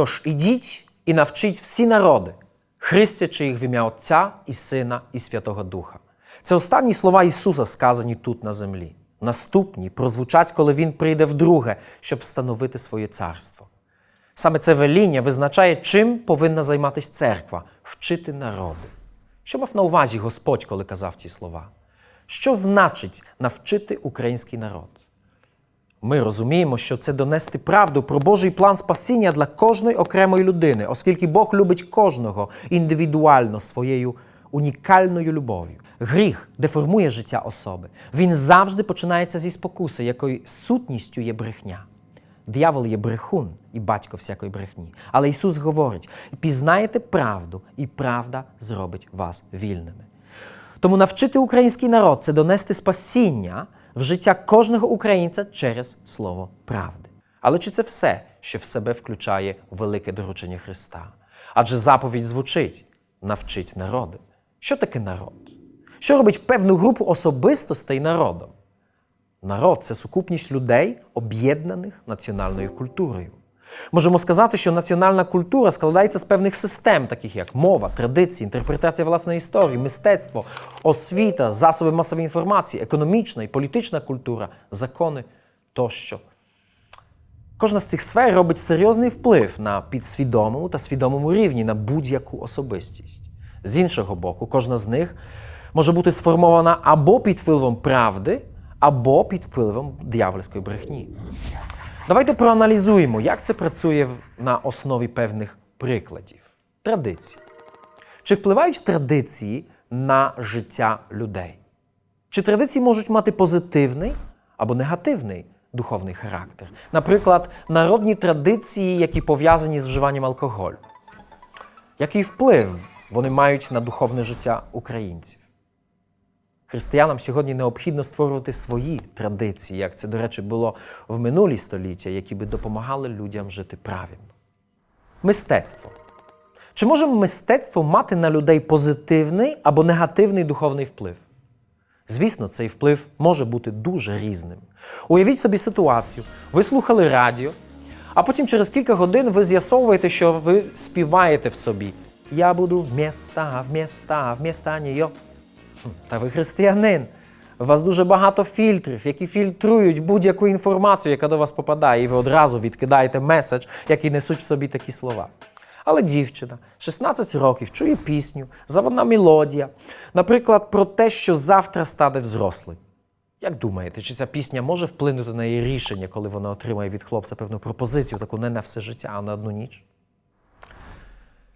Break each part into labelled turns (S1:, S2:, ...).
S1: Тож ідіть і навчіть всі народи, хрестячи їх в ім'я Отця і Сина і Святого Духа. Це останні слова Ісуса, сказані тут на землі. Наступні прозвучать, коли Він прийде вдруге, щоб встановити своє царство. Саме це веління визначає, чим повинна займатися церква вчити народи. Що мав на увазі Господь, коли казав ці слова? Що значить навчити український народ? Ми розуміємо, що це донести правду про Божий план спасіння для кожної окремої людини, оскільки Бог любить кожного індивідуально своєю унікальною любов'ю. Гріх деформує життя особи. Він завжди починається зі спокуси, якою сутністю є брехня. Диявол є брехун і батько всякої брехні. Але Ісус говорить: пізнаєте правду, і правда зробить вас вільними. Тому навчити український народ це донести спасіння в життя кожного українця через слово правди. Але чи це все, що в себе включає велике доручення Христа? Адже заповідь звучить: навчить народи. Що таке народ? Що робить певну групу особистостей народом? Народ це сукупність людей, об'єднаних національною культурою. Можемо сказати, що національна культура складається з певних систем, таких як мова, традиції, інтерпретація власної історії, мистецтво, освіта, засоби масової інформації, економічна і політична культура, закони тощо. Кожна з цих сфер робить серйозний вплив на підсвідомому та свідомому рівні на будь-яку особистість. З іншого боку, кожна з них може бути сформована або під впливом правди, або під впливом диявольської брехні. Давайте проаналізуємо, як це працює на основі певних прикладів. Традиції. Чи впливають традиції на життя людей? Чи традиції можуть мати позитивний або негативний духовний характер? Наприклад, народні традиції, які пов'язані з вживанням алкоголю. Який вплив вони мають на духовне життя українців? Християнам сьогодні необхідно створювати свої традиції, як це, до речі, було в минулі століття, які би допомагали людям жити правильно. Мистецтво. Чи може мистецтво мати на людей позитивний або негативний духовний вплив? Звісно, цей вплив може бути дуже різним. Уявіть собі ситуацію: ви слухали радіо, а потім через кілька годин ви з'ясовуєте, що ви співаєте в собі. Я буду вміста, вміста, вміста нього. Та ви християнин. У вас дуже багато фільтрів, які фільтрують будь-яку інформацію, яка до вас попадає, і ви одразу відкидаєте меседж, який несуть в собі такі слова. Але дівчина 16 років чує пісню, заводна мелодія, наприклад, про те, що завтра стане взрослий. Як думаєте, чи ця пісня може вплинути на її рішення, коли вона отримає від хлопця певну пропозицію, таку не на все життя, а на одну ніч?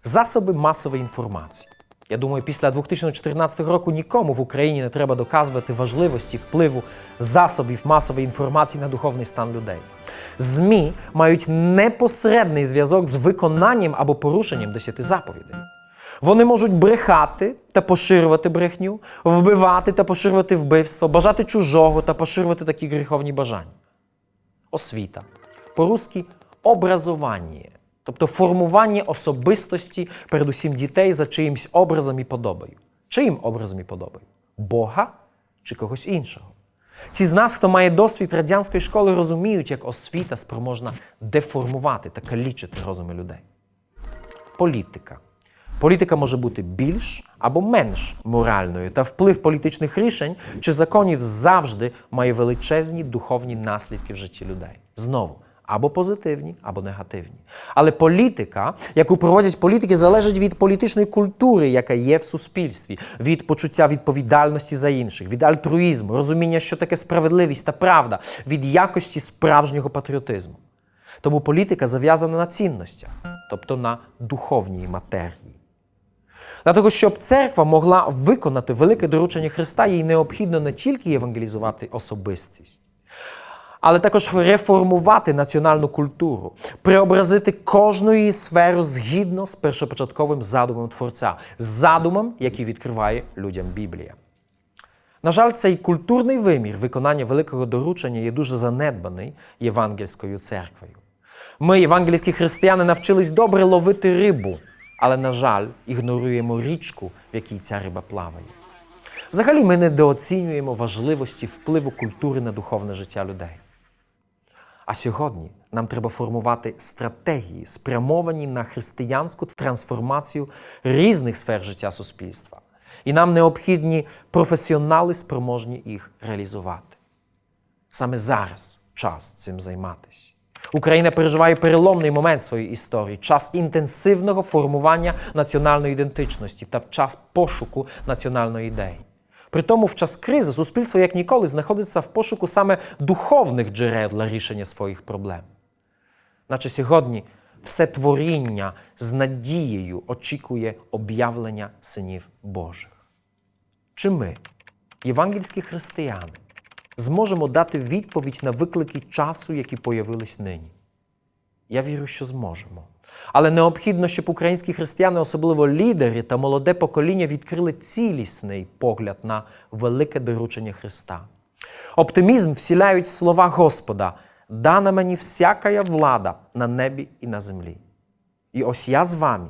S1: Засоби масової інформації. Я думаю, після 2014 року нікому в Україні не треба доказувати важливості впливу засобів масової інформації на духовний стан людей. ЗМІ мають непосередний зв'язок з виконанням або порушенням десяти заповідей. Вони можуть брехати та поширювати брехню, вбивати та поширювати вбивство, бажати чужого та поширювати такі гріховні бажання. Освіта. По-русски образування, тобто формування особистості, передусім дітей за чиїмсь образом і подобою. Чиїм образом і подобою? Бога чи когось іншого? Ті з нас, хто має досвід радянської школи, розуміють, як освіта спроможна деформувати та калічити розуми людей. Політика. Політика може бути більш або менш моральною, та вплив політичних рішень чи законів завжди має величезні духовні наслідки в житті людей. Знову. Або позитивні, або негативні. Але політика, яку проводять політики, залежить від політичної культури, яка є в суспільстві, від почуття відповідальності за інших, від альтруїзму, розуміння, що таке справедливість та правда, від якості справжнього патріотизму. Тому політика зав'язана на цінностях, тобто на духовній матерії. Для того, щоб церква могла виконати велике доручення Христа, їй необхідно не тільки євангелізувати особистість, але також реформувати національну культуру, преобразити кожну її сферу згідно з першопочатковим задумом Творця, задумом, який відкриває людям Біблія. На жаль, цей культурний вимір виконання великого доручення є дуже занедбаний євангельською церквою. Ми, євангельські християни, навчились добре ловити рибу, але, на жаль, ігноруємо річку, в якій ця риба плаває. Взагалі, ми недооцінюємо важливості впливу культури на духовне життя людей. А сьогодні Нам треба формувати стратегії, спрямовані на християнську трансформацію різних сфер життя суспільства. І нам необхідні професіонали, спроможні їх реалізувати. Саме зараз час цим займатися. Україна переживає переломний момент своєї історії, час інтенсивного формування національної ідентичності та час пошуку національної ідеї. При тому, в час кризи суспільство як ніколи знаходиться в пошуку саме духовних джерел для рішення своїх проблем. Наче сьогодні все творіння з надією очікує об'явлення синів Божих. Чи ми, євангельські християни, зможемо дати відповідь на виклики часу, які появились нині? Я вірю, що зможемо. Але необхідно, щоб українські християни, особливо лідери та молоде покоління, відкрили цілісний погляд на велике доручення Христа. Оптимізм всіляють слова Господа: дана мені всякая влада на небі і на землі. І ось я з вами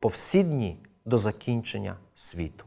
S1: по всі дні до закінчення світу.